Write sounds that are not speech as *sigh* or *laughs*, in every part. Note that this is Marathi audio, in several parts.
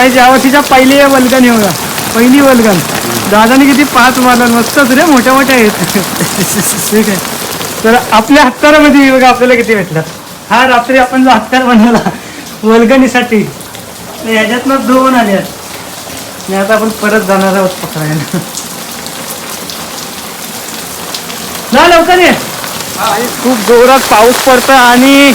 गाईज या वर्षीच्या पहिली वल्गन येऊ पहिली वल्गन. दादाने किती पाच मारला मस्तच रे मोठ्या मोठ्या आहेत. ठीक आहे. तर आपल्या हत्यारामध्ये बघा आपल्याला किती भेटलं. हा रात्री आपण जो हत्यार बनवला वल्गनीसाठी तर ह्याच्यातनं दोन आले आणि आता आपण परत जाणार आहोत पकडायला. ना लवकर ये. खूप जोरात पाऊस पडतो आणि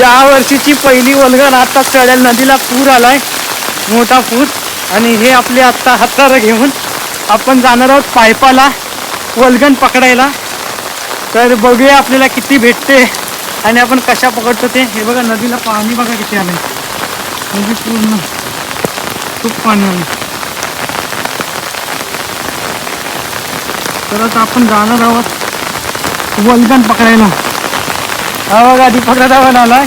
या वर्षीची पहिली वलगण आता चढेल नदीला पूर आलाय. मोठा पूर आणि हे आपले आत्ता हातार घेऊन आपण जाणार आहोत पायपाला वलगण पकडायला. तर बघूया आपल्याला किती भेटते आणि आपण कशा पकडतो ते. हे बघा नदीला पाणी बघा किती आलं नदी म्हणजे पूर्ण खूप पाणी आलं तर आपण जाणार आहोत वलगण पकडायला. हा बघा दीपक आला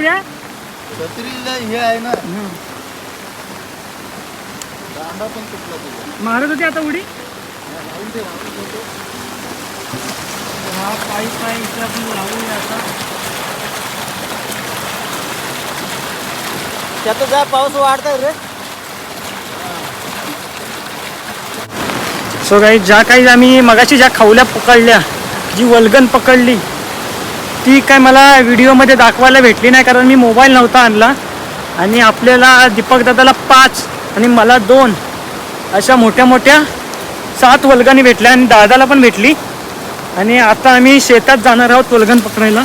तुझ्या छत्रीला हे आहे ना. दांडा पण तुटला तुझा. मारत होती आता उडी? दे हा पाईप आहे इथे आपण लावूया आता. त्यात जा पाऊस वाढताय रे. सो काही ज्या काही आम्ही मगाशी ज्या खवल्या पकडल्या जी वल्गन पकडली ती काय मला व्हिडिओमध्ये दाखवायला भेटली नाही कारण मी मोबाईल नव्हता आणला. आणि आपल्याला दीपक दादाला पाच आणि मला दोन अशा मोठ्या मोठ्या सात वलगणी भेटल्या आणि दादाला पण भेटली. आणि आता आम्ही शेतात जाणार आहोत वलगण पकडायला.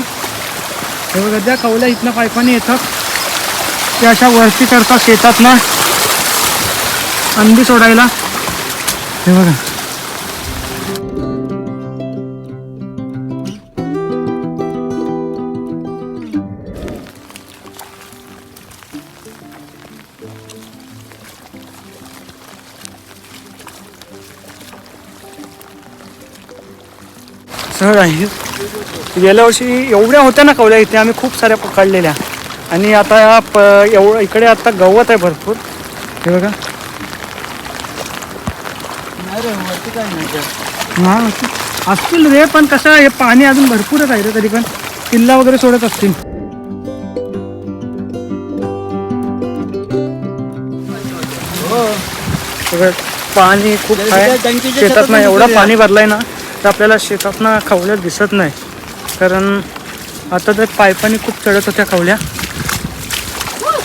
हे बघा त्या कवल्या इथनं पायपाने येतात. ते अशा वरती करतात शेतात ना अंडी सोडायला. हे बघा. सहज आहे गेल्या वर्षी एवढ्या होत्या ना कवल्या इथे आम्ही खूप साऱ्या पकडलेल्या आणि आता प एवढं इकडे आता गवत आहे भरपूर. हे बघा. हा असतील रे पण कसं हे पाणी अजून भरपूरच आहे रे तरी पण. किल्ला वगैरे सोडत असतील. सगळं पाणी खूप आहे. शेतातनं एवढं पाणी भरलंय ना. तर आपल्याला शेतातनं खवल्या दिसत नाही. कारण आता तर पायपाने खूप चढत होत्या खवल्या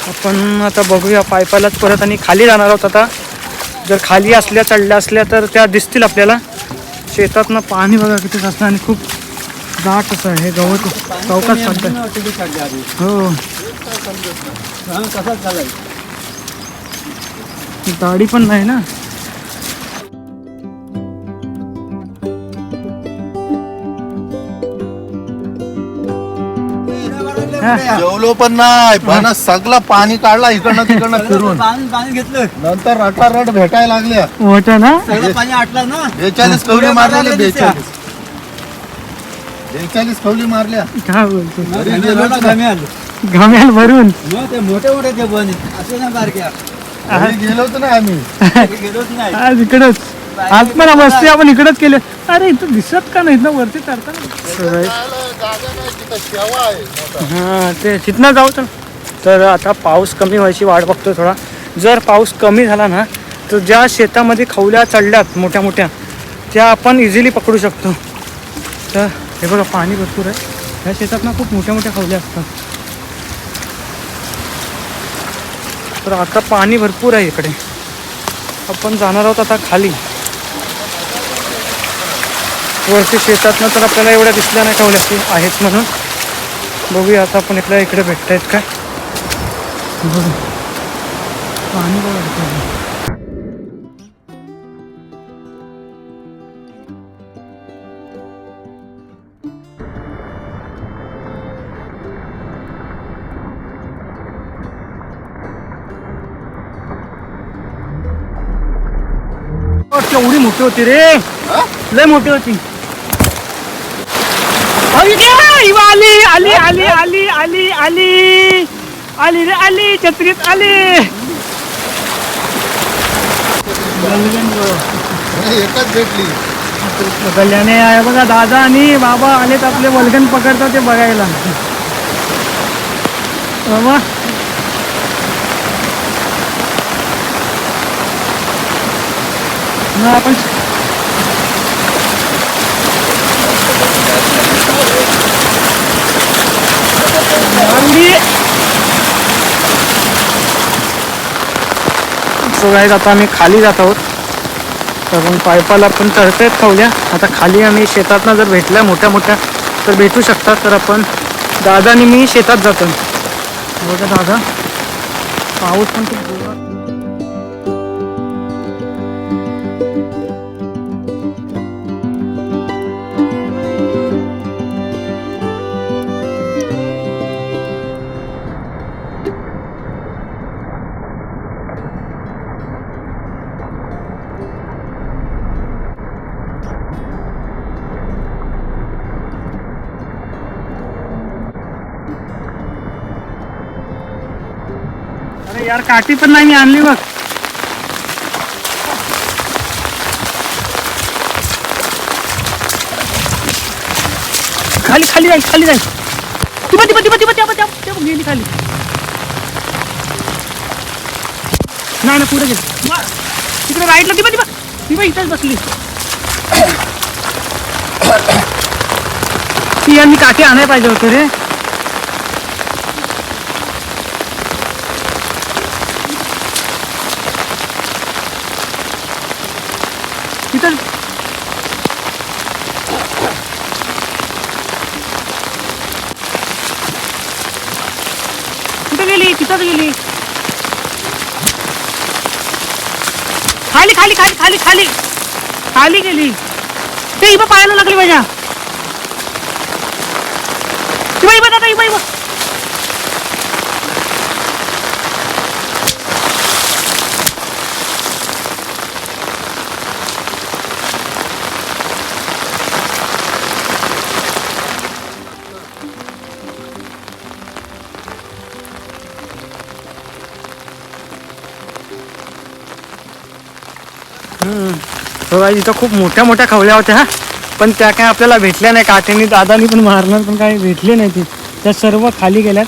आपण आता बघूया पायपालाच परत आणि खाली जाणार आहोत आता. जर खाली असल्या चढल्या असल्या तर त्या दिसतील आपल्याला. शेतातनं पाणी बघा किती असतं आणि खूप दाट असं आहे. हे गवत चौकात चालतं हो. गाडी पण नाही ना. जेवलो पण नाही. पण सगळं पाणी काढला इकडनं तिकडनं फिरून. पाणी घेतलं. नंतर रटारट भेटायला लागल्या. मोठं ना? सगळं पाणी आटलं ना? बेचाळीस कवली मारल्या बेचाळीस. बेचाळीस कवली मारल्या. काय बोलतो घाम्याल भरून. ते मोठे मोठे ते बन. असे ना बारक्या. घरी गेलोच ना आम्ही. गेलोच नाही. आज इकडंच. आज पण वस्ती आपण इकडंच केले. अरे इथं दिसत का नाही ना वरती चढताना हा ते तिथनं जाऊ तर. तर आता पाऊस कमी व्हायची वाट बघतो थोडा. जर पाऊस कमी झाला ना तर ज्या शेतामध्ये खवल्या चढल्यात मोठ्या मोठ्या त्या आपण इझिली पकडू शकतो. तर हे बघा पाणी भरपूर आहे. ह्या शेतात ना खूप मोठ्या मोठ्या खवल्या असतात. तर आता पाणी भरपूर आहे इकडे. आपण जाणार आहोत आता खाली. वरती शेतातनं तर आपल्याला एवढ्या दिसल्या नाही ठेवल्या की आहेत म्हणून. बघूया आता आपण इकडे इकडे भेटत आहेत काय. बघू. पाणी बघा केवढी मोठी होती रे. लय मोठी होती. आली आली आली आली आली आली आली रे आली छत्रीत आली एकच भेटली. कल्याणे आहे बघा दादा आणि बाबा आलेत आपले वल्गन पकडतात ते बघायला. बाबा. मग आपण So आता आम्ही खाली जात आहोत. तर मग पायपाला पण चढतायत खावल्या आता खाली आम्ही शेतातनं जर भेटल्या मोठ्या मोठ्या तर भेटू शकतात. तर आपण दादा आणि मी शेतात जातो बघा दादा पाऊस पण खूप यार, काठी पण नाही आणली बघ खाली खाली जाईल खाली जाईल ती ती ती ती ती ती गेली खाली। नाही ना पुढे तिकडे राईटला ती ती ती बघ इथंच बसली ती यांनी काठी आणायला पाहिजे होते रे गेली गेली खाली खाली खाली खाली खाली. खाली गेली. ते इबा पाहायला लागली माझ्या इबा इबा दादा इबा इबा बघा इथं खूप मोठ्या मोठ्या खवल्या होत्या हा. पण त्या काय आपल्याला भेटल्या नाही काठ्याने दादानी पण मारणार पण काही भेटले नाही ती. त्या सर्व खाली गेल्यात.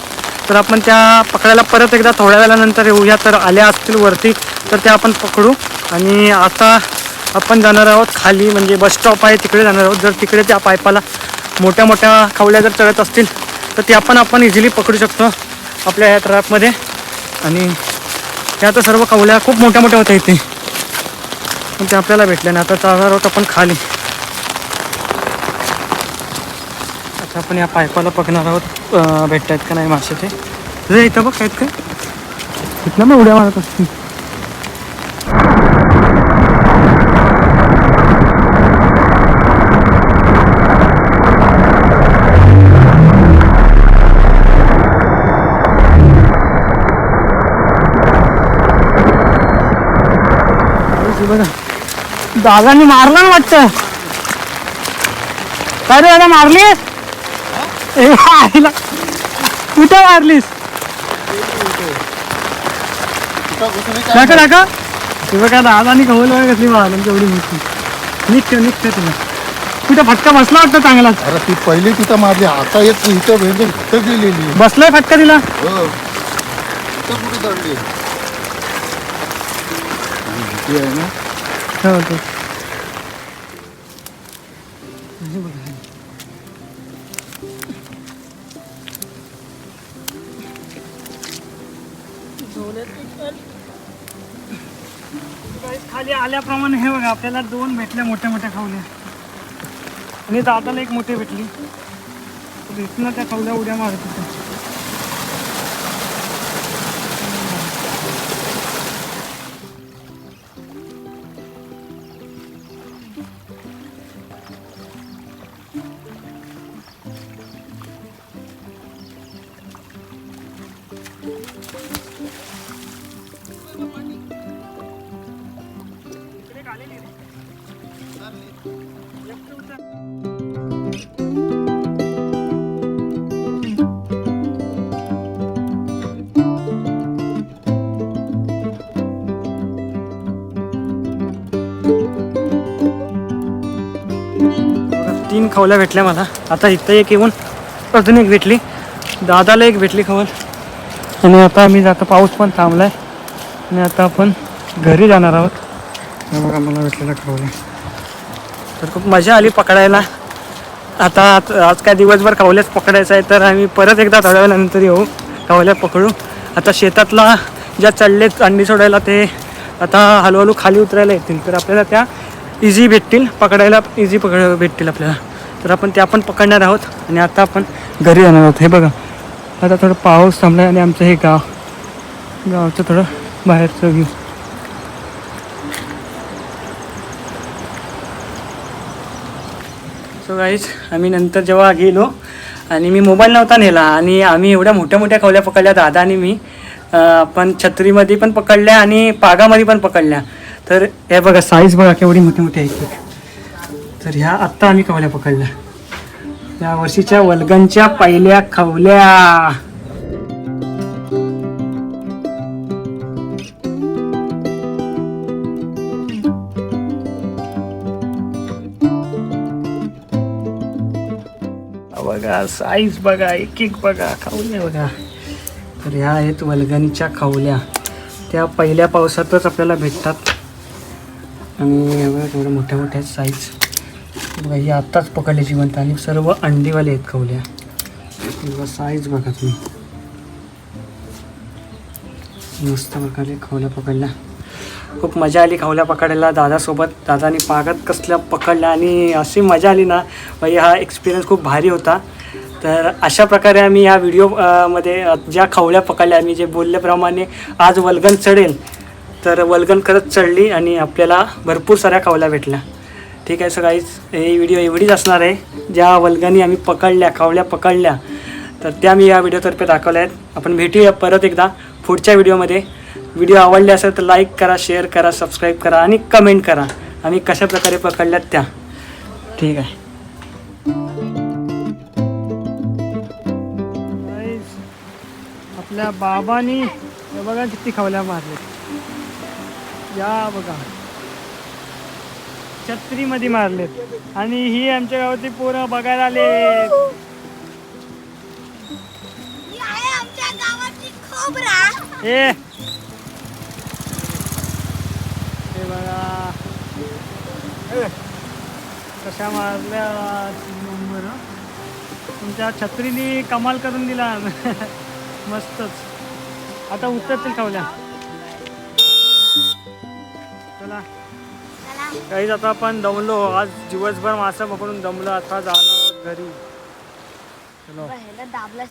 तर आपण त्या पकडायला परत एकदा थोड्या वेळानंतर येऊया तर आल्या असतील वरती तर त्या आपण पकडू. आणि आता आपण जाणार आहोत खाली म्हणजे बस स्टॉप आहे तिकडे जाणार आहोत. जर तिकडे त्या पायपाला मोठ्या मोठ्या खवल्या जर चढत असतील तर त्या पण आपण इझिली पकडू शकतो आपल्या ह्या ट्रॅपमध्ये आणि त्या तर सर्व खवल्या खूप मोठ्या मोठ्या होत्या इथे. पण ते आपल्याला भेटले नाही. आता चालणार आहोत आपण खाली. आता आपण या पायपाला बघणार आहोत भेटत भेटतायत का नाही मासे ते. इथं बघ आहेत का? इथं मग उड्या मारत असतील हे बघा दादानी मारला ना वाटतं. काय रे दादा मारलीस? ए, आईला. कुठं मारलीस? दाखव दाखव. हे बघा दादानी कवल वगैरे कसली मारली एवढी मोठी. निघते निघते तुला. कुठं फटका बसला वाटतं चांगला अरे ती पहिली तिथं मारली. आता येत इथं भेटली इथं गेलेली बसलाय फटका तिला? हो. इथं कुठे चढली? भीती आहे ना? हो खाली आल्याप्रमाणे हे बघा आपल्याला दोन भेटल्या मोठ्या मोठ्या खावल्या. आणि दादाला एक मोठी भेटली. भेटणं त्या खावल्या उड्या मारत होत्या. खवल्या भेटल्या मला. आता इथं एक येऊन अजून एक भेटली. दादाला एक भेटली खवल आणि आता आम्ही जातो. पाऊस पण थांबलाय. आणि आता आपण घरी जाणार आहोत. बघा मला भेटलेला खवल्या. तर खूप मजा आली पकडायला. आता आज काय दिवसभर खवल्याच पकडायचं आहे तर आम्ही परत एकदा थोड्या वेळानंतर येऊ. कावल्या पकडू. आता शेतातला ज्या चढलेत अंडी सोडायला ते आता हळूहळू खाली उतरायला येतील. तर आपल्याला त्या इझी भेटतील. पकडायला इझी पकड भेटतील आपल्याला. तर आपण ते आपण पकडणार आहोत आणि आता आपण घरी जाणार आहोत. हे बघा आता थोडं पाऊस थांबला आणि आमचं हे गाव गावचं थोडं बाहेरचं व्ह्यू सो गाईज आम्ही नंतर जेव्हा गेलो आणि मी मोबाईल नव्हता नेला आणि आम्ही एवढ्या मोठ्या मोठ्या खवल्या पकडल्या दादा आणि मी. आपण छत्रीमध्ये पण पकडल्या आणि पागामध्ये पण पकडल्या. तर हे बघा साईज बघा केवढी मोठी मोठी आहे. तर ह्या आत्ता आम्ही कवल्या पकडल्या या वर्षीच्या वलगनच्या पहिल्या खवल्या. बघा साईज बघा एक एक बघा खावल्या बघा. तर ह्या आहेत वल्गणीच्या खावल्या. त्या पहिल्या पावसातच आपल्याला भेटतात. आणि एवढ्या मोठ्या मोठ्या साईज बघा ही आत्ताच पकडले जिवंत आणि सर्व अंडीवाले आहेत कवल्या. बघा साईज बघा तुम्ही. मस्त प्रकारे खवल्या पकडल्या. खूप मजा आली खवल्या पकडायला. दादासोबत दादानी पागत कसल्या पकडल्या आणि अशी मजा आली ना. म्हणजे हा एक्सपिरियन्स खूप भारी होता. तर अशा प्रकारे आम्ही या व्हिडिओमध्ये ज्या खवल्या पकडल्या आम्ही जे बोलल्याप्रमाणे आज वल्गन चढेल. तर वल्गन खरंच चढली आणि आपल्याला भरपूर साऱ्या खवल्या भेटल्या. ठीक आहे सो गाईज व्हिडिओ एवढीच असणार आहे. ज्या वल्गानी आम्ही पकडल्या खावल्या पकडल्या तर त्या मी या व्हिडिओतर्फे दाखवल्या आहेत. आपण भेटूया परत एकदा पुढच्या व्हिडिओमध्ये व्हिडिओ आवडले असेल तर लाईक करा शेअर करा सबस्क्राईब करा आणि कमेंट करा. आम्ही कशा प्रकारे पकडल्यात त्या. ठीक आहे. आपल्या बाबानी बघा किती खावल्या मारले या बघा. छत्रीमध्ये मारलेत. आणि ही आमच्या गावातली पोरं बघायला आले ए. बघा. कशा मारल्या नंबर. तुमच्या छत्रीने कमाल करून दिला. *laughs* मस्तच. आता उतरतील खावल्या चला. काहीच आता आपण दमलो. आज दिवसभर मासा पकडून दमलो. आता जाणार घरी. दाबला